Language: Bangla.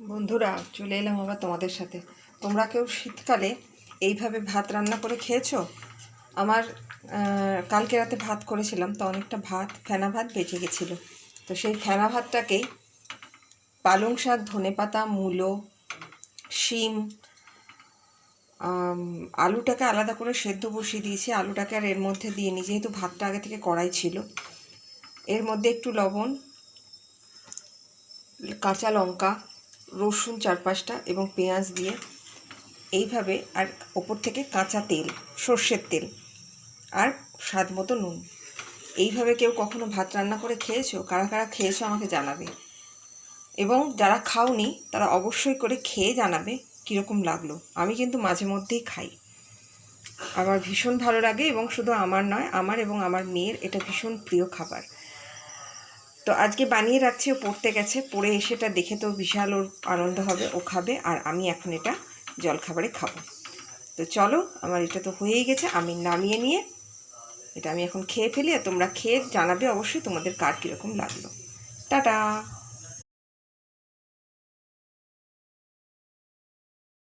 বন্ধুরা, চলে এলাম আবার তোমাদের সাথে। তোমরা কেউ শীতকালে এইভাবে ভাত রান্না করে খেয়েছো? আমার কালকে রাতে ভাত করেছিলাম, তো অনেকটা ভাত, ফেনা ভাত বেঁচে গেছিল। তো সেই ফেনা ভাতটাকেই পালং শাক, ধনেপাতা, মূলো, শিম আলুটাকে আলাদা করে সেদ্ধ বসিয়ে দিয়েছি। আলুটাকে আর এর মধ্যে দিয়ে নিই যেহেতু ভাতটা আগে থেকে কড়াই ছিল। এর মধ্যে একটু লবণ, কাঁচা লঙ্কা রসুন চার পাঁচটা এবং পেঁয়াজ দিয়ে এইভাবে আর ওপর থেকে কাঁচা তেল, সর্ষের তেল আর স্বাদ মতো নুন। এইভাবে কেউ কখনো ভাত রান্না করে খেয়েছো? কারা কারা খেয়েছো আমাকে জানাবে। এবং যারা খাওনি, তারা অবশ্যই করে খেয়ে জানাবে কীরকম লাগল। আমি কিন্তু মাঝে মধ্যেই খাই। আমার ভীষণ ভালো লাগে এবং শুধু আমার নয়, আমার এবং আমার মেয়ের এটা ভীষণ প্রিয় খাবার। তো আজকে বানিয়ে রাখছি, ও পড়তে গেছে। পড়ে এসে এটা দেখে তো বিশাল ওর আনন্দ হবে, ও খাবে। আর আমি এখন এটা জলখাবারে খাব। তো চলো, আমার এটা তো হয়েই গেছে, আমি নামিয়ে নিয়ে এটা আমি এখন খেয়ে ফেলি। আর তোমরা খেয়ে জানাবে অবশ্যই তোমাদের কার কীরকম লাগল। টাটা!